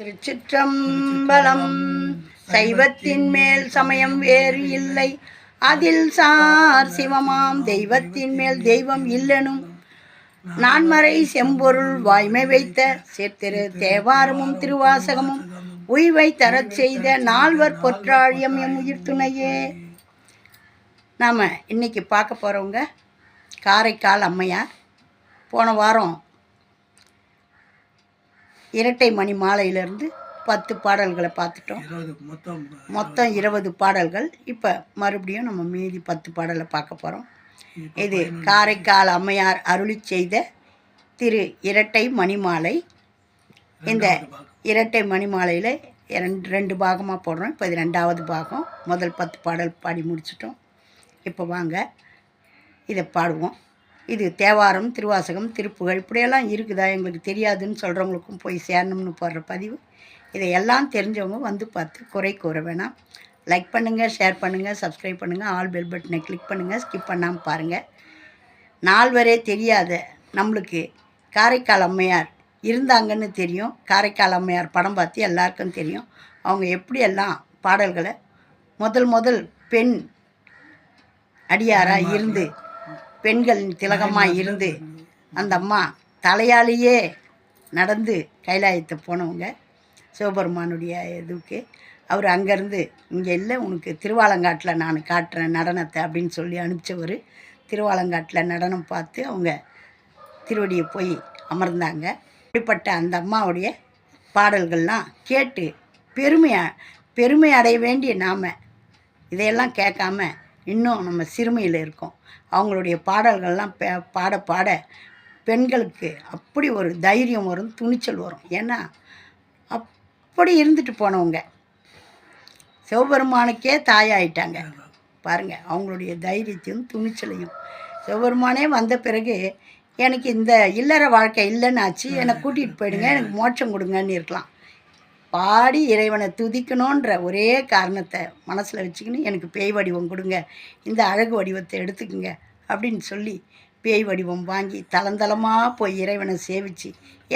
திருச்சிற்றம்பலம். சைவத்தின் மேல் சமயம் வேறு இல்லை. அதில் சார் சிவமாம் தெய்வத்தின் மேல் தெய்வம் இல்லனும். நான்மறை செம்பொருள் வாய்மை வைத்த சேர்த்திரு தேவாரமும் திருவாசகமும் உய்வை தரச் செய்த நால்வர் பொற்றாழியம் எம் உயிர் துணையே. நாம் இன்னைக்கு பார்க்க போகிறவங்க காரைக்கால் அம்மையார். போன வாரம் இரட்டை மணி மாலையிலேருந்து பத்து பாடல்களை பார்த்துட்டோம். மொத்தம் இருபது பாடல்கள். இப்போ மறுபடியும் நம்ம மீதி பத்து பாடலை பார்க்க போகிறோம் இது காரைக்கால் அம்மையார் அருளி செய்த திரு இரட்டை மணிமாலை இந்த இரட்டை மணிமாலையில் ரெண்டு ரெண்டு பாகமாக போடுறோம். இப்போ இது ரெண்டாவது பாகம். முதல் பத்து பாடல் பாடி முடிச்சிட்டோம். இப்போ வாங்க இதை பாடுவோம். இது தேவாரம் திருவாசகம் திருப்புகழ் இப்படியெல்லாம் இருக்குதா எங்களுக்கு தெரியாதுன்னு சொல்கிறவங்களுக்கும் போய் சேரணும்னு போடுற பதிவு. இதையெல்லாம் தெரிஞ்சவங்க வந்து பார்த்து குறை கூற வேணாம். லைக் பண்ணுங்கள் ஷேர் பண்ணுங்கள் சப்ஸ்கிரைப் பண்ணுங்கள் ஆல் பெல் பட்டனை கிளிக் பண்ணுங்கள் ஸ்கிப் பண்ணாமல் பாருங்கள் நால்வரே தெரியாத நம்மளுக்கு காரைக்கால் அம்மையார் இருந்தாங்கன்னு தெரியும். காரைக்கால் அம்மையார் படம் பார்த்து எல்லாருக்கும் தெரியும். அவங்க எப்படியெல்லாம் பாடல்களை முதல் முதல் பெண் அடியாராக இருந்து பெண்களின் திலகமாக இருந்து அந்த அம்மா தலையாலேயே நடந்து கைலாயத்தை போனவங்க. சிவபெருமானுடைய இதுக்கு. அவர் அங்கேருந்து இங்கே இல்லை உனக்கு திருவாலங்காட்டில் நான் காட்டுறேன் நடனத்தை அப்படின்னு சொல்லி அனுப்பிச்சவர். திருவாலங்காட்டில் நடனம் பார்த்து அவங்க திருவடியை போய் அமர்ந்தாங்க. இப்படிப்பட்ட அந்த அம்மாவுடைய பாடல்கள்லாம் கேட்டு பெருமை பெருமை அடைய வேண்டிய நாம். இதையெல்லாம் கேட்காம இன்னும் நம்ம சிறுமையில் இருக்கோம். அவங்களுடைய பாடல்கள்லாம் பே பாட பாட பெண்களுக்கு அப்படி ஒரு தைரியம் வரும் துணிச்சல் வரும். ஏன்னா அப்படி இருந்துட்டு போனவங்க. சிவபெருமானுக்கே தாயாயிட்டாங்க. பாருங்க அவங்களுடைய தைரியத்தையும் துணிச்சலையும். சிவபெருமானே வந்த பிறகு எனக்கு இந்த இல்லற வாழ்க்கை இல்லைன்னு ஆச்சு என்னை கூட்டிகிட்டு போயிடுங்க எனக்கு மோட்சம் கொடுங்கன்னு இருக்கலாம். பாடி இறைவனை துதிக்கணுன்ற ஒரே காரணத்தை மனசில் வச்சுக்கின்னு எனக்கு பேய் வடிவம் கொடுங்க. இந்த அழகு வடிவத்தை எடுத்துக்குங்க அப்படின்னு சொல்லி பேய் வடிவம் வாங்கி தளந்தளமாக போய் இறைவனை சேவிச்சு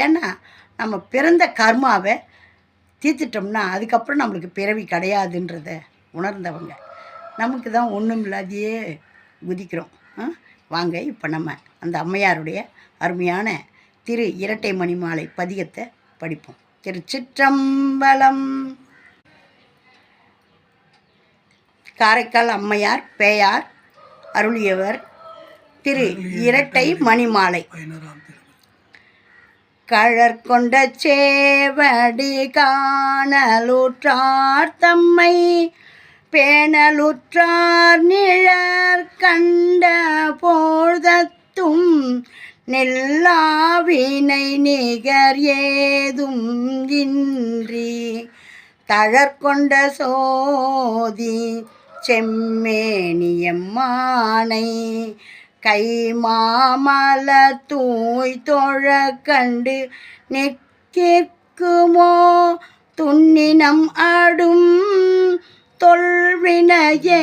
ஏன்னா நம்ம பிறந்த கர்மாவை தீர்த்துட்டோம்னா அதுக்கப்புறம் நம்மளுக்கு பிறவி கிடையாதுன்றத உணர்ந்தவங்க. நமக்கு தான் ஒன்றும் இல்லாதையே குதிக்கிறோம். வாங்க இப்போ நம்ம அந்த அம்மையாருடைய அருமையான திரு இரட்டை மணிமாலை பதிகத்தை படிப்போம். திருச்சிற்றம்பலம். காரைக்கால் அம்மையார் பேயார் அருளியவர் திரு இரட்டை மணிமாலை. கழற்கொண்ட சேவடி காணலுற்றார் தம்மை பேணலுற்றார் நிழற் கண்ட போழ்தத்தும் நெல்லாவினை நிகர் ஏதும் இன்றி தழற்கொண்ட சோதி செம்மேனியம்மானை கை மாமல தூய் தொழ கண்டு நிற்கிற்குமோ? துண்ணினம் ஆடும் தொல்வினையே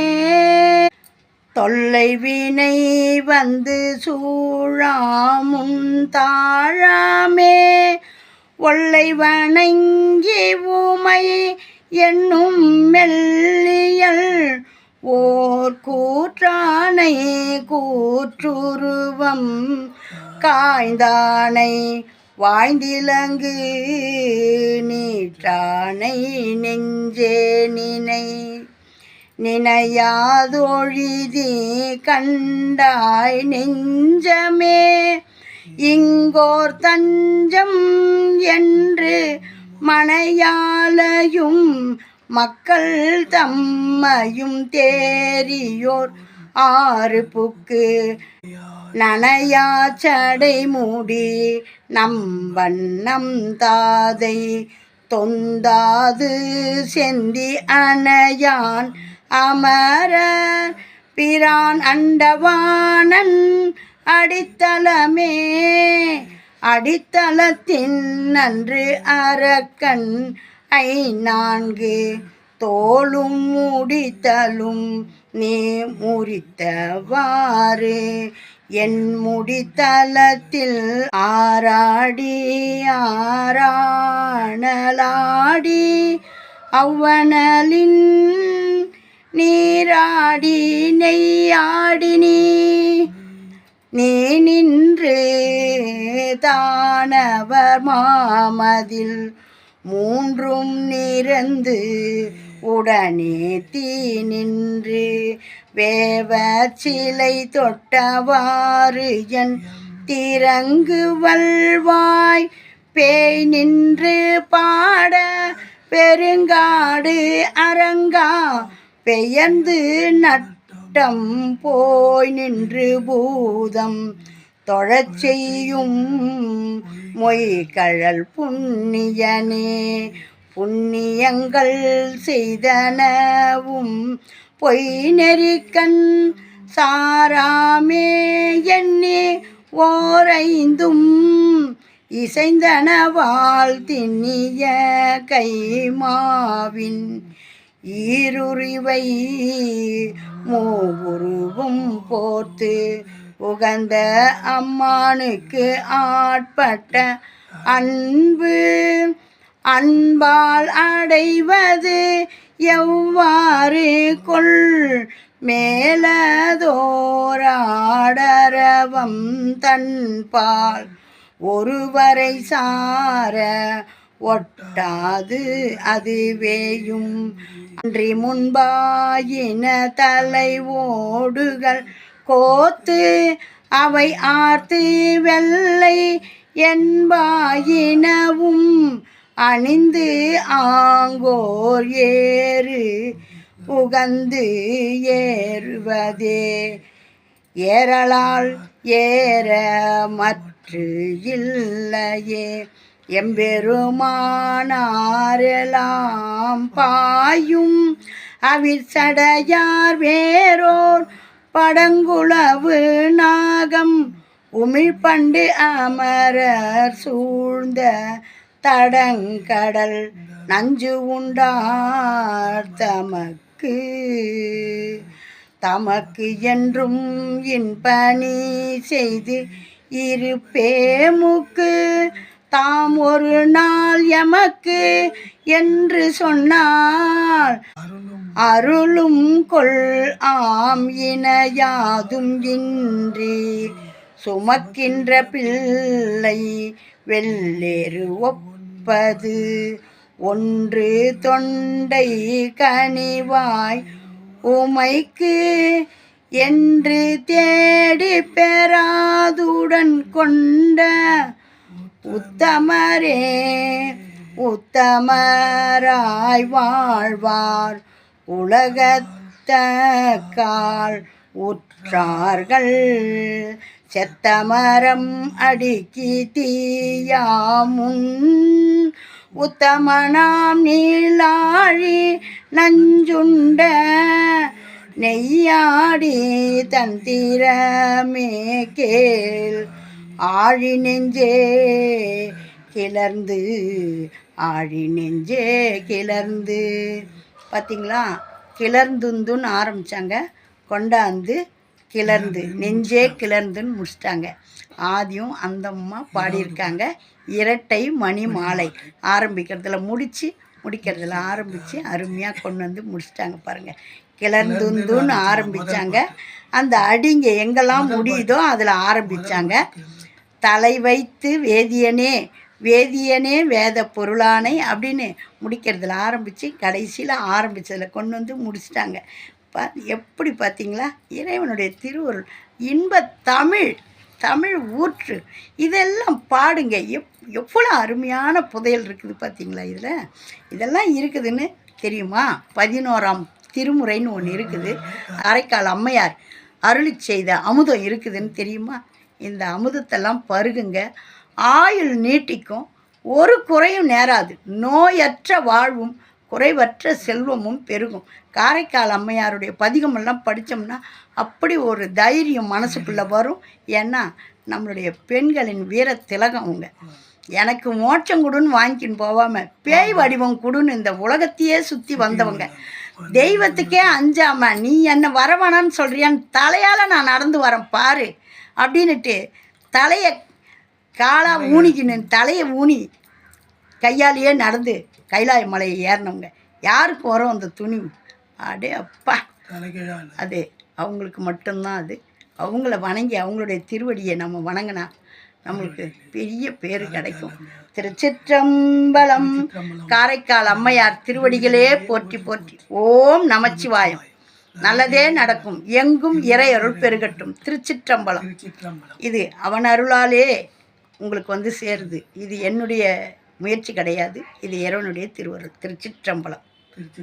தொல்லை வினை வந்து சூழாமும் தாழாமே. ஒல்லை வணங்கி ஊமை என்னும் மெல்லியல் ஓர் கூற்றானை கூற்றுருவம். காய்ந்தானை வாய்ந்திலங்கு நீற்றானை நெஞ்சே நினை. நினையாதொழிதி கண்டாய் நெஞ்சமே. இங்கோர் தஞ்சம் என்று மனையாலையும் மக்கள் தம்மையும் தேரியோர் ஆறு புக்கு நனையா சடை மூடி நம் வண்ணம் தாதை தொந்தாது செந்தி அணையான் அமர பிரான் அண்டவானன் அடித்தளமே அடித்தளத்தின் நன்று அரக்கன் ஐ நான்கு தோளும் முடித்தலும் நீ முறித்தவாறு. என் முடித்தலத்தில் ஆராடி ஆராணலாடி அவ்வனலின் நீராடி நெய்யாடி நீ நீ நின்று தானவர் மாமதில். மூன்றும் நிறந்து உடனே தீ நின்று வேவ சிலை தொட்டவாறு என் திறங்கு வல்வாய். பேய் நின்று பாட பெருங்காடு அரங்கா. பெயர்ந்து நட்டம் போய் நின்று பூதம். தொழச் செய்யும் மொய்கழல் புண்ணியனே புண்ணியங்கள் செய்தனவும் பொய் நெறிக்கண் சாராமே எண்ணி ஓரைந்தும் இசைந்தனவால் திண்ணிய கைமாவின். ஈருறிவை மூவுருவும் போர்த்து உகந்த அம்மானுக்கு ஆட்பட்ட அன்பு அன்பால் அடைவது எவ்வாறு கொள் மேலதோராடரவம் தன்பால் ஒருவரை சார ஒட்டாது அதுவேயும் அன்றி முன்பாயின தலை ஓடுகள் கோத்து அவை ஆர்த்து வெள்ளை என்பாயினவும் அணிந்து ஆங்கோர் ஏறு உகந்து ஏறுவதே. ஏறலால் ஏற மற்று இல்லையே. எம்பெருமானாரெலாம் பாயும் அவிர்சடையார் வேரோர் படங்குளவு நாகம். உமிழ்பண்டு அமரர் சூழ்ந்த தடங்கடல் நஞ்சு உண்டார் தமக்கு. தமக்கு என்றும் இன்பணி செய்து இருப்பேமுக்கு தாம் ஒரு நாள் எமக்கு என்று சொன்னார். அருளும் கொள் ஆம் இணையாதும் இன்றி. சுமக்கின்ற பிள்ளை வெள்ளேறு ஒப்பது. ஒன்று தொண்டை கனிவாய் உமைக்கு என்று தேடி பெறாதுடன் கொண்ட உத்தமரே உத்தமராய் வாழ்வார். உலகத்தக்கால் உற்றார்கள். செத்தமரம் அடுக்கி தீயாமுன். உத்தமனாம் நீளாழி நஞ்சுண்ட நெய்யாடி தந்திரமே கேள். ஆழி நெஞ்சே கிளர்ந்து ஆழி நெஞ்சே கிளர்ந்து. பார்த்தீங்களா கிளர்ந்துந்துன்னு ஆரம்பித்தாங்க கொண்டாந்து கிளர்ந்து நெஞ்சே கிளர்ந்துன்னு முடிச்சிட்டாங்க. ஆதியும் அந்தம்மா பாடியிருக்காங்க. இரட்டை மணி மாலை ஆரம்பிக்கிறதுல முடித்து முடிக்கிறதுல ஆரம்பித்து அருமையாக கொண்டு வந்து முடிச்சிட்டாங்க பாருங்கள் கிளர்ந்துந்துன்னு ஆரம்பித்தாங்க அந்த அடிங்க எங்கெல்லாம் முடியுதோ அதில் ஆரம்பித்தாங்க தலை வைத்து வேதியனே வேதியனே வேத பொருளானை அப்படின்னு முடிக்கிறதுல ஆரம்பித்து கடைசியில் ஆரம்பித்ததில் கொண்டு வந்து முடிச்சிட்டாங்க. பா எப்படி பார்த்தீங்களா? இறைவனுடைய திருவருள் இன்ப தமிழ் தமிழ் ஊற்று இதெல்லாம் பாடுங்க. எப் எவ்வளோ அருமையான புதையல் இருக்குது பார்த்தீங்களா இதில்? இதெல்லாம் இருக்குதுன்னு தெரியுமா? பதினோராம் திருமுறைன்னு ஒன்று இருக்குது. அரைக்கால் அம்மையார் அருளி செய்த அமுதம் இருக்குதுன்னு தெரியுமா? இந்த அமுதத்தெல்லாம் பருகுங்க. ஆயுள் நீட்டிக்கும் ஒரு குறையும் நேராது. நோயற்ற வாழ்வும் குறைவற்ற செல்வமும் பெருகும். காரைக்கால் அம்மையாருடைய பதிகமெல்லாம் படித்தோம்னா அப்படி ஒரு தைரியம் மனசுக்குள்ளே வரும். ஏன்னா நம்மளுடைய பெண்களின் வீர திலகம் அவங்க. எனக்கு மோட்சம் கொடுன்னு வாங்கிக்கின்னு போகாமல் பேய் வடிவம் கொடுன்னு இந்த உலகத்தையே சுற்றி வந்தவங்க. தெய்வத்துக்கே அஞ்சாம நீ என்ன வரவேணான்னு சொல்றியான்னு தலையால் நான் நடந்து வரேன் பாரு. அப்படின்னுட்டு தலையை காலா ஊனிக்கின்னு தலையை ஊனி கையாலேயே நடந்து கைலாய மலையை ஏறினவங்க. யாருக்கு வரும் அந்த துணிவு அடே அப்பா. அது அவங்களுக்கு மட்டும்தான் அது. அவங்கள வணங்கி அவங்களுடைய திருவடியை நம்ம வணங்கினா நம்மளுக்கு பெரிய பேர் கிடைக்கும். திருச்சிற்றம்பலம். காரைக்கால் அம்மையார் திருவடிகளே போற்றி போற்றி. ஓம் நமச்சிவாயம். நல்லதே நடக்கும். எங்கும் இறை அருள் பெருகட்டும் திருச்சிற்றம்பலம். இது அவன் அருளாலே உங்களுக்கு வந்து சேருது. இது என்னுடைய முயற்சி கிடையாது. இது இறைவனுடைய திருவருள். திருச்சிற்றம்பலம். திருச்சி